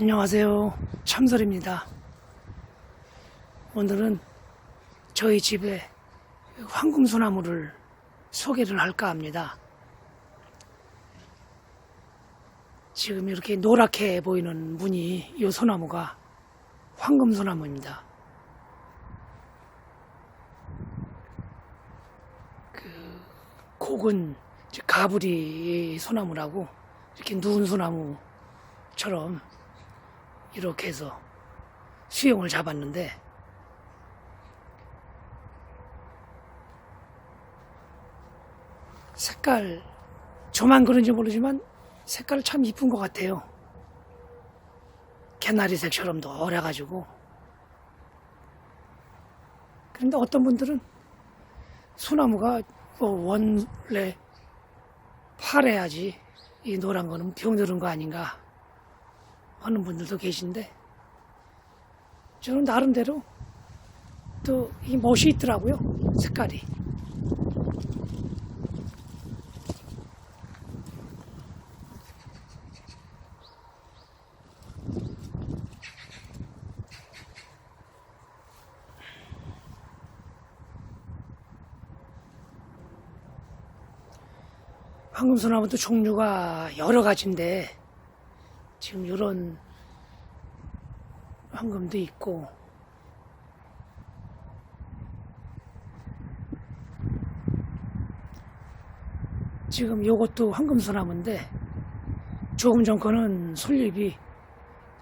안녕하세요. 참설입니다. 오늘은 저희 집에 황금소나무를 소개를 할까 합니다. 지금 이렇게 노랗게 보이는 무늬, 이 소나무가 황금소나무입니다. 그, 곡은 가브리 소나무라고 이렇게 누운 소나무처럼 이렇게 해서 수영을 잡았는데 색깔 저만 그런지 모르지만 색깔 참 이쁜 것 같아요. 개나리색처럼 노래가지고 그런데 어떤 분들은 소나무가 뭐 원래 파래야지 이 노란 거는 병들은 거 아닌가 하는 분들도 계신데 저는 나름대로 또 이 멋이 있더라고요 색깔이. 황금소나무도 종류가 여러 가지인데 지금 이런 황금도 있고 지금 요것도 황금소나무인데 조금 전 거는 솔잎이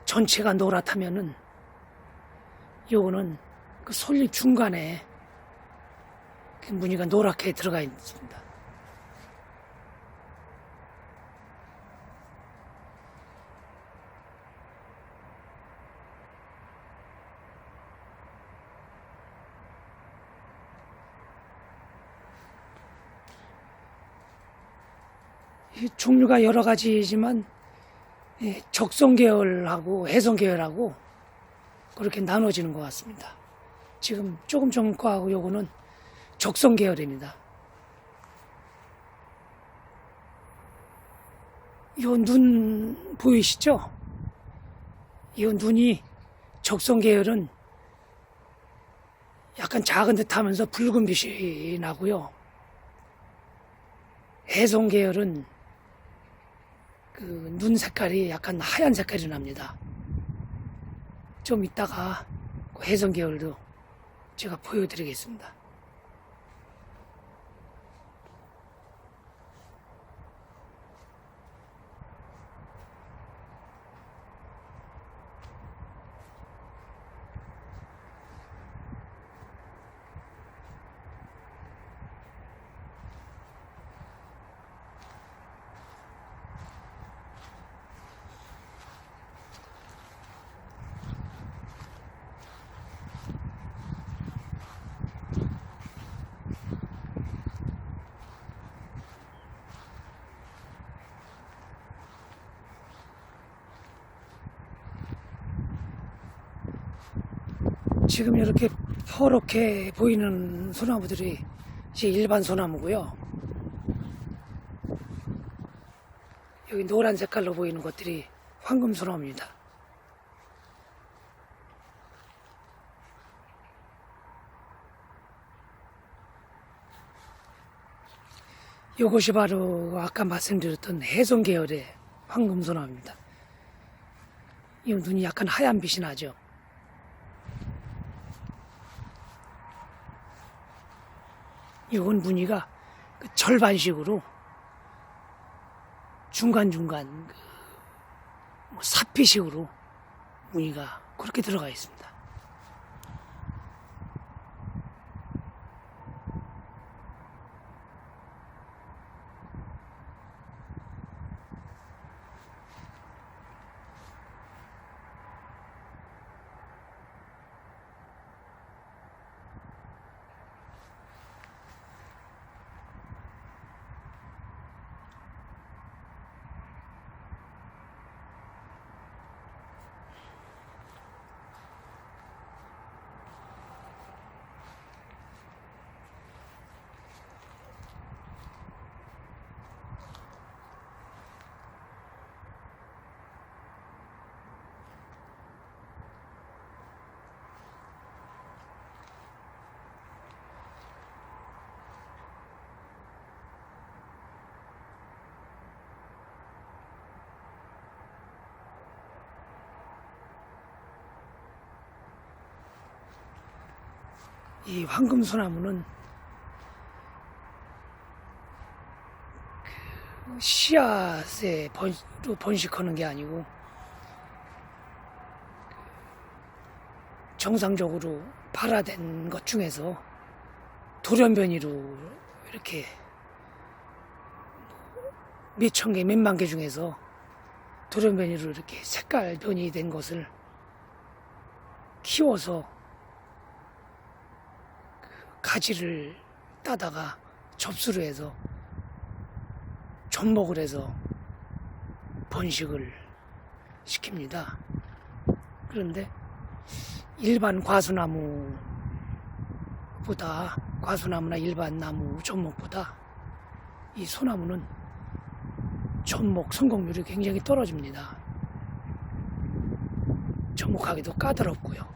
전체가 노랗다면은 요거는 그 솔잎 중간에 그 무늬가 노랗게 들어가 있습니다. 종류가 여러 가지지만 예, 적성 계열하고 해성 계열하고 그렇게 나눠지는 것 같습니다. 지금 조금 전 거하고 요거는 적성 계열입니다. 요 눈 보이시죠? 이 눈이 적성 계열은 약간 작은 듯 하면서 붉은 빛이 나고요. 해성 계열은 그 눈 색깔이 약간 하얀 색깔이 납니다. 좀 이따가 그 해성 계열도 제가 보여드리겠습니다. 지금 이렇게 퍼렇게 보이는 소나무들이 이제 일반 소나무고요. 여기 노란 색깔로 보이는 것들이 황금 소나무입니다. 이것이 바로 아까 말씀드렸던 해성 계열의 황금 소나무입니다. 이 눈이 약간 하얀 빛이 나죠. 이건 무늬가 그 절반식으로 중간중간 그 뭐 사피식으로 무늬가 그렇게 들어가 있습니다. 이 황금 소나무는 그 씨앗에 번로 번식하는 게 아니고 정상적으로 발화된 것 중에서 돌연변이로 이렇게 몇천 개, 몇만 개 중에서 돌연변이로 이렇게 색깔 변이 된 것을 키워서 그 가지를 따다가 접수를 해서 접목을 해서 번식을 시킵니다. 그런데 일반 과수나무보다 과수나무나 일반 나무 접목보다 이 소나무는 접목 성공률이 굉장히 떨어집니다. 접목하기도 까다롭고요.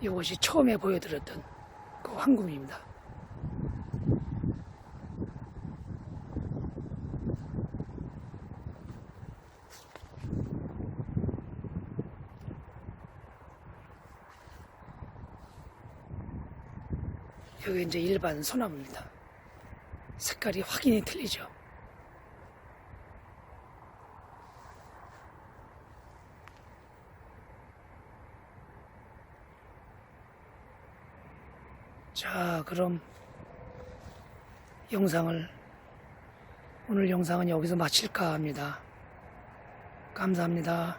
이것이 처음에 보여드렸던 그 황금입니다. 여기 이제 일반 소나무입니다. 색깔이 확연히 틀리죠. 자, 그럼 영상을 오늘 영상은 여기서 마칠까 합니다. 감사합니다.